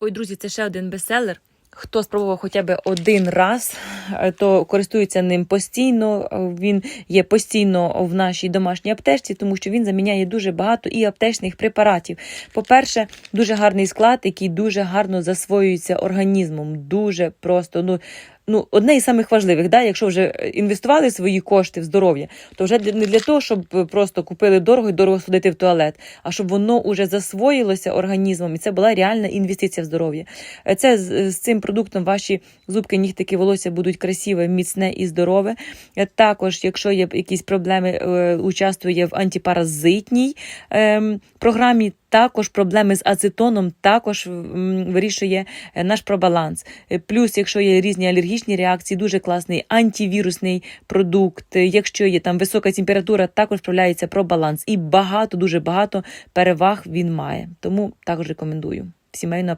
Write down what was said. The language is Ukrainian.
Ой, друзі, це ще один бестселер. Хто спробував хоча б один раз, е, то користується ним постійно. Він є постійно в нашій домашній аптечці, тому що він заміняє дуже багато і аптечних препаратів. По-перше, дуже гарний склад, який дуже гарно засвоюється організмом. Дуже просто. Ну, ну, одне із самих важливих, да, якщо вже інвестували свої кошти в здоров'я, то вже не для того, щоб просто купили дорого і дорого сходити в туалет, а щоб воно вже засвоїлося організмом, і це була реальна інвестиція в здоров'я. Е, Це з, з цим продуктом ваші зубки, нігтики, волосся будуть красиве, міцне і здорове. Е, Також, якщо є якісь проблеми, е, участвує в антипаразитній ем, програмі. Також проблеми з ацетоном також вирішує е, наш пробаланс. Е, Плюс, якщо є різні алергічні реакції, дуже класний антивірусний продукт. Е, Якщо є там висока температура, також справляється пробаланс. І багато, дуже багато переваг він має. Тому також рекомендую. Сімейна